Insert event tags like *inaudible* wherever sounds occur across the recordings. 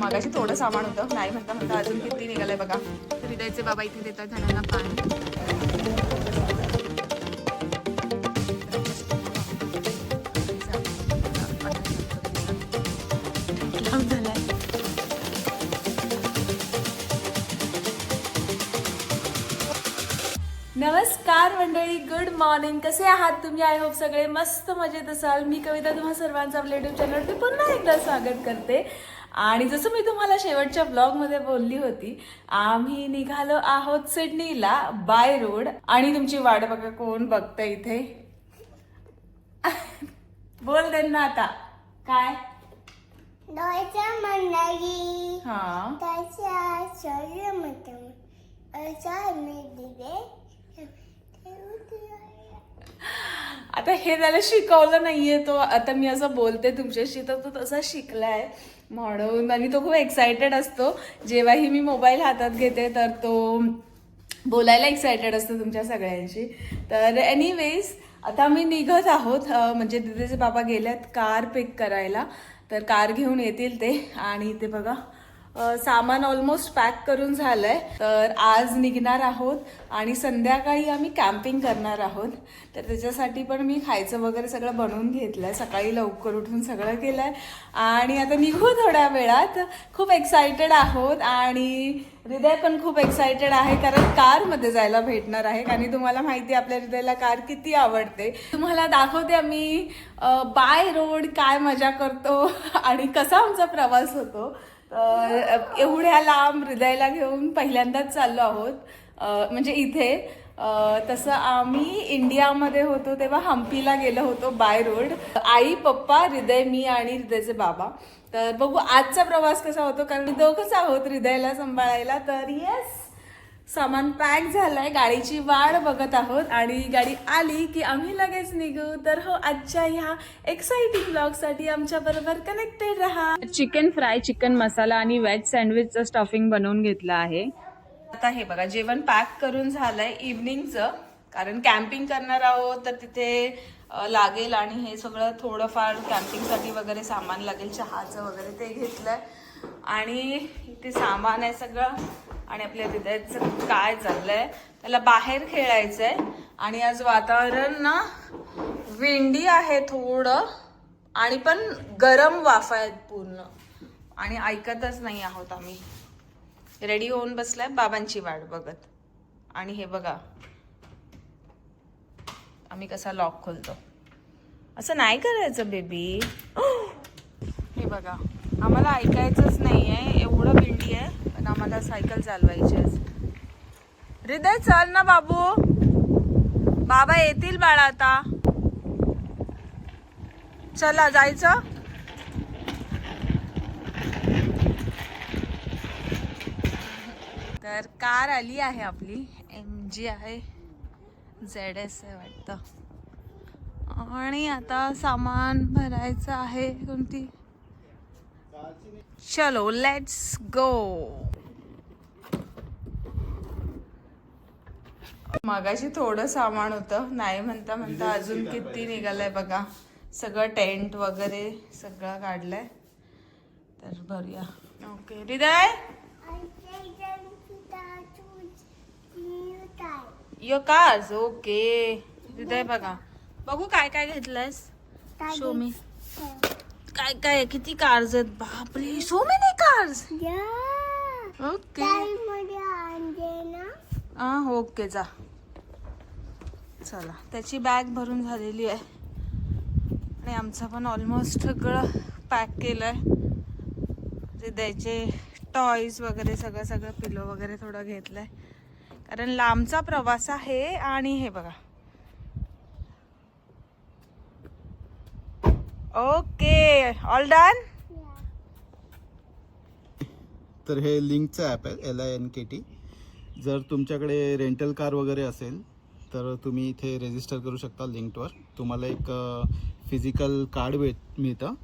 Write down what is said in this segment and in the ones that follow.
मागाशी थोडं सामान होतं. नाही म्हणता म्हणता अजून किती निघालंय बघा. हृदयचे बाबा इथे देतात झाडांना पाणी. नमस्कार मंडळी गुड मॉर्निंग कसे आहात तुम्ही? आय होप सगळे मस्त मजेत असाल. मी कविता तुम्हा सर्वांचं आपल्या युट्यूब चॅनलवरती पुन्हा एकदा स्वागत करते. आणि जसं मी तुम्हाला शेवटच्या ब्लॉगमध्ये बोलली होती आम्ही निघालो आहोत सिडनीला बाय रोड आणि तुमची वाट बघा कोण बघतं इथे. बोल त्यांना आता. काय? हा. आता हे त्याला शिकवलं नाहीये तो. आता मी असं बोलते तुमच्याशी तर तो तसा शिकलाय म्हणून. आणि तो खूप एक्सायटेड असतो. जेव्हाही मी मोबाईल हातात घेते तर तो बोलायला एक्सायटेड असतो तुमच्या सगळ्यांशी. तर एनिवेज आता मी निघत आहोत. म्हणजे दिदीचे बाबा गेल्यात कार पिक करायला. तर कार घेऊन येतील ते. आणि ते बघा सामान ऑलमोस्ट पॅक करून झालंय. तर आज निघणार आहोत आणि संध्याकाळी आम्ही कॅम्पिंग करणार आहोत. तर त्याच्यासाठी पण मी खायचं वगैरे सगळं बनवून घेतलंय. सकाळी लवकर उठून सगळं केलंय. आणि आता निघू थोड्या वेळात. खूप एक्सायटेड आहोत आणि हृदय पण खूप एक्सायटेड आहे कारण कारमध्ये जायला भेटणार आहे. आणि तुम्हाला माहिती आहे आपल्या हृदयाला कार किती आवडते. तुम्हाला दाखवते आम्ही बाय रोड काय मजा करतो *laughs* आणि कसा आमचा प्रवास होतो. एवढ्या लांब हृदयाला घेऊन पहिल्यांदाच चाललो आहोत. म्हणजे इथे. तसं आम्ही इंडियामध्ये होतो तेव्हा हम्पीला गेलो होतो बाय रोड. आई पप्पा हृदय मी आणि हृदयचे बाबा. तर बघू आजचा प्रवास कसा होतो कारण दोघंच आहोत हृदयाला सांभाळायला. तर येस सामान पॅक झालंय गाडीची वाट बघत आहोत आणि गाडी आली की आम्ही लगेच निघू. तर हो आजच्या ह्या एक्साइटिंग ब्लॉगसाठी आमच्या बरोबर कनेक्टेड राहा. चिकन फ्राय चिकन मसाला आणि व्हेज सँडविचचं स्टफिंग बनवून घेतलं आहे. आता हे बघा जेवण पॅक करून झालंय इव्हनिंगचं कारण कॅम्पिंग करणार आहोत तर तिथे लागेल आणि हे सगळं थोडंफार कॅम्पिंगसाठी वगैरे सामान लागेल चहाचं वगैरे ते घेतलंय. आणि इथे सामान आहे सगळं. आणि आपल्या हृदयाचं काय चाललंय त्याला बाहेर खेळायचंय. आणि आज वातावरण ना विंडी आहे थोडं आणि पण गरम वाफा आहेत पूर्ण. आणि ऐकतच नाही आहोत आम्ही. रेडी होऊन बसलाय बाबांची वाट बघत. आणि हे बघा आम्ही कसा लॉक खोलतो. असं नाही करायचं बेबी *gasps* हे बघा आम्हाला ऐकायचंच नाही आहे एवढं भिंडी आहे. पण आम्हाला सायकल चालवायची आहे. हृदय चल ना बाबू. बाबा येतील बाळा आता. चला जायचं? तर कार आली आहे आपली. एम जी आहे. झेड एस आहे वाटतं. आणि आता सामान भरायचं आहे कोणती? चलो लेट्स गो मगाशी थोडं सामान होतं. नाही म्हणता म्हणता अजून किती निघालंय बघा. सगळं टेंट वगैरे सगळं काढलंय. तर भरूया. ओके हृदय यो कार्स ओके हृदय बघा. बघू काय काय घेतलंयस? शो मी काय काय? किती कार्स आहेत? बापरे. सो मेनी कार्स ओके हां ओके जा. चला त्याची बॅग भरून झालेली आहे. आणि आमचं पण ऑलमोस्ट सगळं पॅक केलं आहे द्यायचे टॉईज वगैरे सगळं सगळं पिलो वगैरे थोडं घेतलं आहे कारण लांबचा प्रवास आहे आणि हे बघा. ओके ऑल डन तर हे लिंकचं ॲप आहे L I N K T जर तुमच्याकडे रेंटल कार वगैरे असेल तर तुम्ही इथे रेजिस्टर करू शकता लिंकवर तुम्हाला एक फिजिकल कार्ड भेट मिळतं.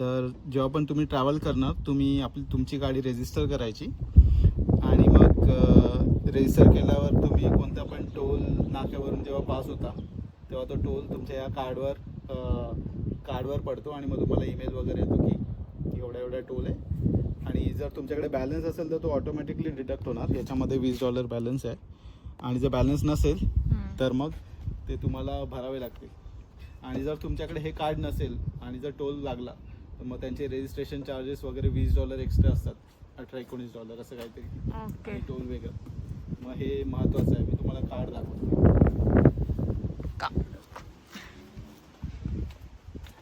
तर जेव्हा पण तुम्ही ट्रॅव्हल करणार तुम्ही आपली तुमची गाडी रेजिस्टर करायची. आणि मग रजिस्टर केल्यावर तुम्ही कोणत्या पण टोल नाक्यावरून जेव्हा पास होता तेव्हा तो टोल तुमच्या या कार्डवर कार्डवर पडतो आणि मग तुम्हाला ईमेल वगैरे येतो की एवढा एवढा टोल आहे. तुमच्याकडे बॅलन्स असेल तर तो ऑटोमॅटिकली डिडक्ट होणार. याच्यामध्ये वीस डॉलर बॅलन्स आहे. आणि जर बॅलन्स नसेल तर मग ते तुम्हाला भरावे लागतील. आणि जर तुमच्याकडे हे कार्ड नसेल आणि जर टोल लागला तर मग त्यांचे रजिस्ट्रेशन चार्जेस वगैरे वीस डॉलर एक्स्ट्रा असतात. अठरा एकोणीस डॉलर असं काहीतरी. आणि टोल वेगळं. मग हे महत्त्वाचं आहे. मी तुम्हाला कार्ड दाखवतो. का?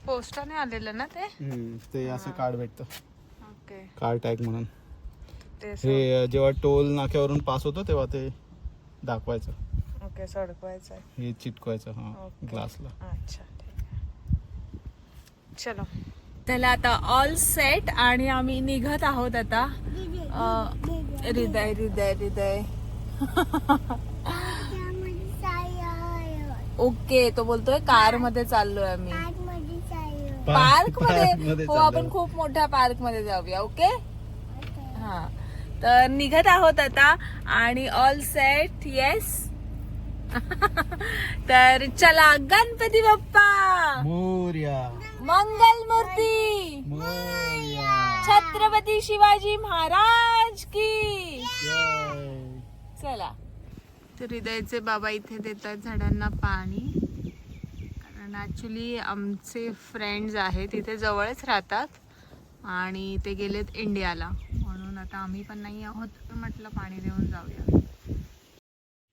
पोस्टाने आलेलं ना ते? ते असं कार्ड भेटतं. ओके कार्ड टॅग म्हणून. ते हे जेव्हा टोल नाक्यावरून पास होतो तेव्हा ते दाखवायचं. ओके सडकवायचं आहे हे चिटकवायचं हां. ग्लासला अच्छा ठीक आहे. चलो. त्याला आता ऑल सेट आणि आम्ही निघत आहोत आता. अं, हृदय हृदय हृदय. *laughs* ओके तो बोलतोय कारमध्ये चाललोय आम्ही. पार्कमध्ये हो. आपण खूप मोठ्या पार्कमध्ये जाऊया ओके? हा. तर निघत आहोत आता आणि ऑल सेट येस तर चला गणपती बाप्पा! मोर्या. मंगल मूर्ती! मोर्या. छत्रपती शिवाजी महाराज की! जय. चला. तर हृदयचे बाबा इथे देतात झाडांना पाणी. ॲक्च्युली आमचे फ्रेंड्स आहेत तिथे जवळच राहतात आणि ते गेलेत इंडियाला म्हणून आता आम्ही पण नाही आहोत तर म्हटलं पाणी देऊन जाऊया.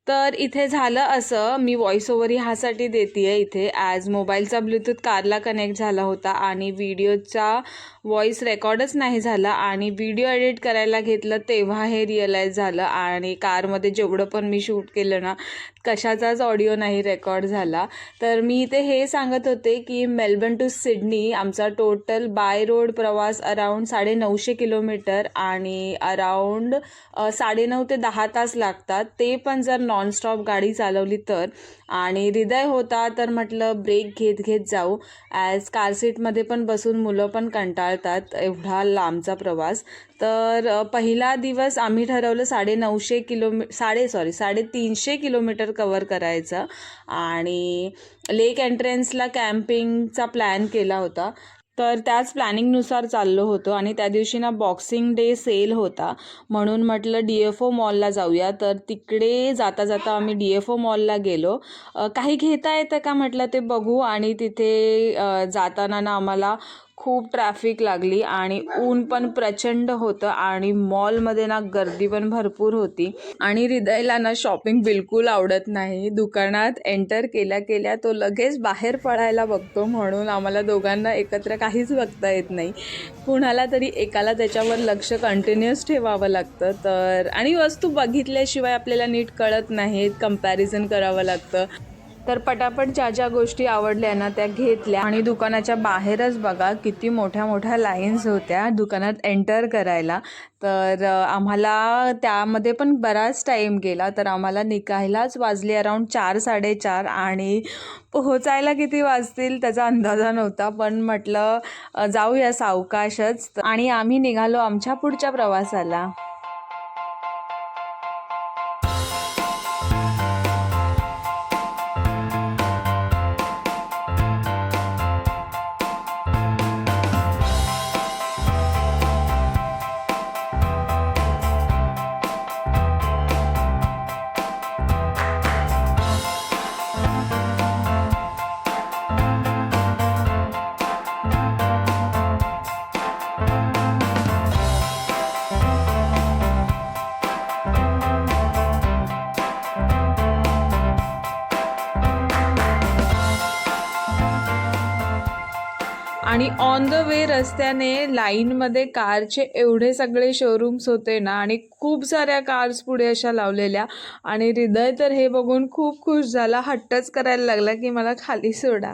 तर इथे झालं असं. मी व्हॉइस ओव्हर ह्यासाठी देते इथे. ॲज मोबाईलचा ब्लूटूथ कारला कनेक्ट झाला होता आणि व्हिडिओचा व्हॉइस रेकॉर्डच नाही झाला आणि व्हिडिओ एडिट करायला घेतलं तेव्हा हे रिअलाईज झालं. आणि कारमध्ये जेवढं पण मी शूट केलं ना कशाचाच ऑडिओ नाही रेकॉर्ड झाला. तर मी इथे हे सांगत होते की मेलबर्न टू सिडनी आमचा टोटल बाय रोड प्रवास अराऊंड साडे नऊशे किलोमीटर आणि अराऊंड साडेनऊ ते दहा तास लागतात. ते पण जर नॉनस्टॉप गाडी चालवली तर. आणि हृदय होता तर म्हटलं ब्रेक घेत घेत जाऊ. ॲज कार सीटमध्ये पण बसून मुलं पण कंटाळतात एवढा लांबचा प्रवास. तर पहिला दिवस आम्ही ठरवलं साडे नऊशे किलोमी साडे सॉरी साडेतीनशे किलोमीटर कवर करायचं. आणि लेक एंट्रन्सला कॅम्पिंगचा प्लॅन केला होता. तर त्याच प्लॅनिंगनुसार चाललो होतो आणि त्या दिवशी ना बॉक्सिंग डे सेल होता. म्हणून म्हटलं डी एफ ओ मॉलला जाऊया. तर तिकडे जाता जाता आम्ही डी एफ ओ मॉलला गेलो. काही घेता येतं का म्हटलं ते बघू आणि तिथे जाताना ना आम्हाला खूप ट्रॅफिक लागली आणि ऊन पण प्रचंड होतं आणि मॉलमध्ये ना गर्दी पण भरपूर होती. आणि हृदयला ना शॉपिंग बिलकुल आवडत नाही. दुकानात एंटर केल्या केल्या तो लगेच बाहेर पडायला बघतो म्हणून आम्हाला दोघांना एकत्र काहीच बघता येत नाही. कुणाला तरी एकाला त्याच्यावर लक्ष कंटिन्युअस ठेवावं लागतं. तर आणि वस्तू बघितल्याशिवाय आपल्याला नीट कळत नाहीत. कंपॅरिझन करावं लागतं. तर पटापट ज्या ज्या गोष्टी आवडल्या ना त्या घेतल्या. आणि दुकानाच्या बाहेरच बघा किती मोठ्या मोठ्या लाईन्स होत्या दुकानात एंटर करायला. तर आम्हाला त्यामध्ये पण बराच टाईम गेला. तर आम्हाला निघायलाच वाजले अराऊंड चार साडेचार आणि पोहोचायला किती वाजतील त्याचा अंदाजा नव्हता. पण म्हटलं जाऊया सावकाशच. आणि आम्ही निघालो आमच्या पुढच्या प्रवासाला. आणि ऑन द वे रस्त्याने लाईनमध्ये कारचे एवढे सगळे शोरूम्स होते ना आणि खूप साऱ्या कार्स पुढे अशा लावलेल्या. आणि हृदय तर हे बघून खूप खुश झाला. हट्टच करायला लागला की मला खाली सोडा.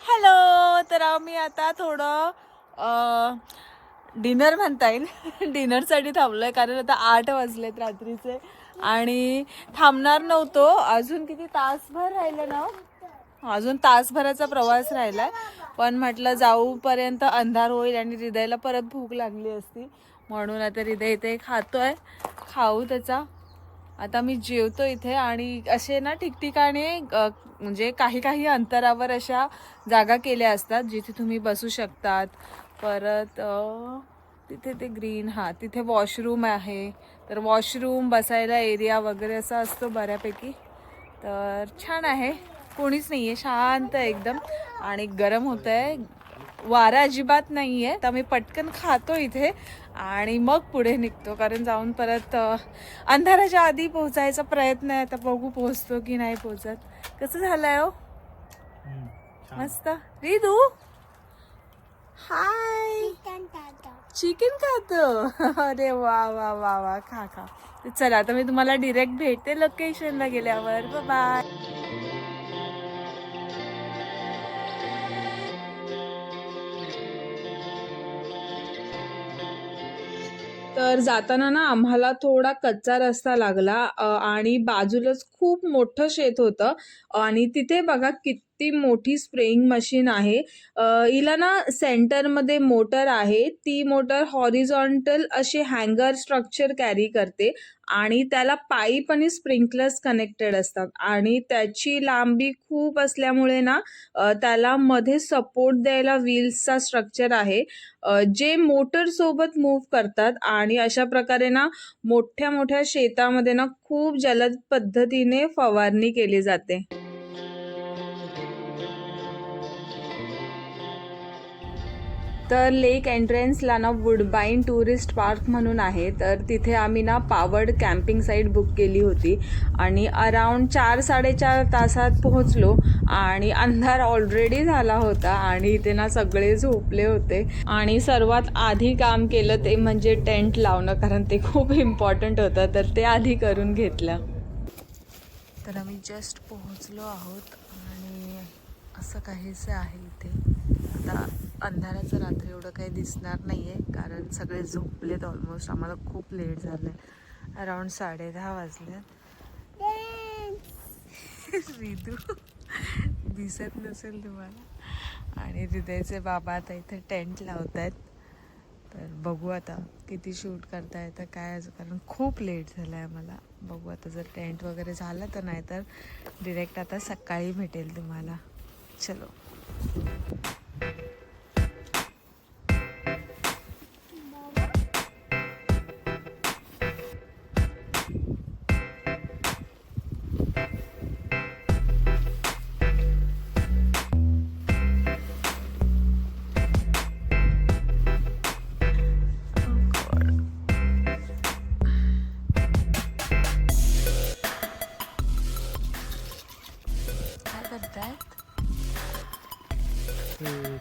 हॅलो तर आम्ही आता थोडं डिनर म्हणता येईल. *laughs* डिनरसाठी थांबलो आहे कारण आता आठ वाजलेत रात्रीचे. आणि थांबणार नव्हतो. अजून किती तासभर राहिलं ना? अजून तासभराचा प्रवास राहिला पण म्हटलं जाऊपर्यंत अंधार होईल आणि हृदयला परत भूक लागली असती. म्हणून आता हृदय इथे खातोय. खाऊ त्याचा. आता मी जेवतो इथे आणि असे ना ठिकठिकाणी म्हणजे काही काही अंतरावर अशा जागा केल्या असतात जिथे तुम्ही बसू शकतात. परत तिथे ते ग्रीन हां तिथे वॉशरूम आहे. तर वॉशरूम बसायला एरिया वगैरे असा असतो बऱ्यापैकी. तर छान आहे. कोणीच नाही आहे शांत आहे एकदम. आणि गरम होत आहे वारा अजिबात नाही आहे तर मी पटकन खातो इथे. आणि मग पुढे निघतो. कारण जाऊन परत अंधाराच्या आधी पोहोचायचा प्रयत्न आहे. तर बघू पोहोचतो की नाही पोहोचत. कसं झालंय हो? मस्त. रिदू? हाय चिकन खातो. अरे वा वा वा वा. खा खा. चला आता मी तुम्हाला डिरेक्ट भेटते लोकेशनला गेल्यावर. बाय तर जाताना ना आम्हाला थोडा कच्चा रस्ता लागला आणि बाजूलाच खूप मोठं शेत होतं. आणि तिथे बघा किती ती मोठी स्प्रेइंग मशीन आहे. हिला ना सेंटरमध्ये मोटर आहे. ती मोटर हॉरिझॉन्टल असे हँगर स्ट्रक्चर कॅरी करते आणि त्याला पाईप आणि स्प्रिंकलर्स कनेक्टेड असतात. आणि त्याची लांबी खूप असल्यामुळे ना त्याला मध्ये सपोर्ट द्यायला व्हील्सचा स्ट्रक्चर आहे. जे मोटरसोबत मूव्ह करतात आणि अशा प्रकारे ना मोठ्या मोठ्या शेतामध्ये ना खूप जलद पद्धतीने फवारणी केली जाते. तर लेक एंट्रन्सला ना वुडबाईन टुरिस्ट पार्क म्हणून आहे. तर तिथे आम्ही ना पावर्ड कॅम्पिंग साईट बुक केली होती. आणि अराऊंड चार साडेचार तासात पोहोचलो आणि अंधार ऑलरेडी झाला होता आणि इथे ना सगळे झोपले होते. आणि सर्वात आधी काम केलं ते म्हणजे टेंट लावणं कारण ते खूप इम्पॉर्टंट होतं. तर ते आधी करून घेतलं. तर आम्ही जस्ट पोहोचलो आहोत आणि असं काहीसं आहे इथे. आता अंधाराचं रात्री एवढं काही दिसणार नाही आहे कारण सगळे झोपलेत ऑलमोस्ट आम्हाला खूप लेट झालं आहे अराऊंड साडे दहा वाजले. *laughs* रिदू दिसत नसेल तुम्हाला? आणि हृदयचे बाबा आता इथे टेंट लावत आहेत तर बघू आता किती शूट करता येतं काय कारण खूप लेट झालं आहे आम्हाला. बघू आता जर टेंट वगैरे झालं तर नाही तर डिरेक्ट आता सकाळी भेटेल तुम्हाला. चलो.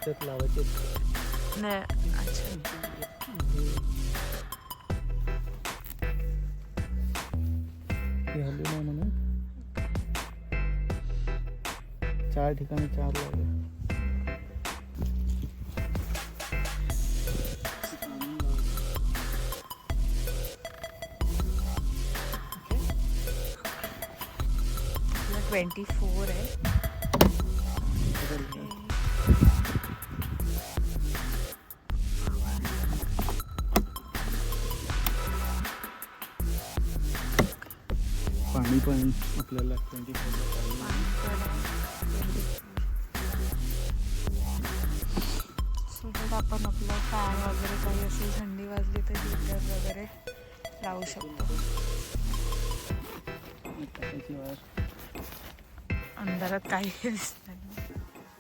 याच्यात लावायचे नाही. अच्छा. हल्ली नाही म्हणून. चार ठिकाणी चार लावले. ट्वेंटी फोर आहे. पण आपल्याला ट्वेंटी फोर सोबत आपण आपलं फॅन वगैरे काही असेल थंडी वाजली तर हीटर वगैरे लावू शकतो. अंधारात काही नाही.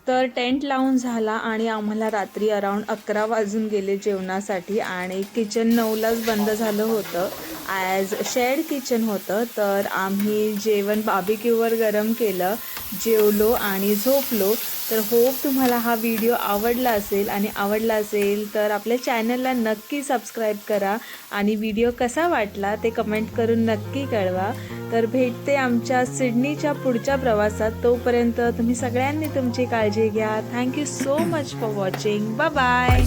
तर टेंट लावून झाला आणि आम्हाला रात्री अराऊंड अकरा वाजून गेले जेवणासाठी आणि किचन नऊलाच बंद झालं होतं. ॲज शेड किचन होतं तर आम्ही जेवण बाबिक्यूवर गरम केलं जेवलो आणि झोपलो. तर होप तुम्हाला हा व्हिडिओ आवडला असेल. आणि आवडला असेल तर आपल्या चॅनलला नक्की सबस्क्राईब करा. आणि व्हिडिओ कसा वाटला ते कमेंट करून नक्की कळवा. तर भेटते आमच्या सिडनीच्या पुढच्या प्रवासात. तोपर्यंत तुम्ही सगळ्यांनी तुमची काळजी घ्या. Thank you so much for watching bye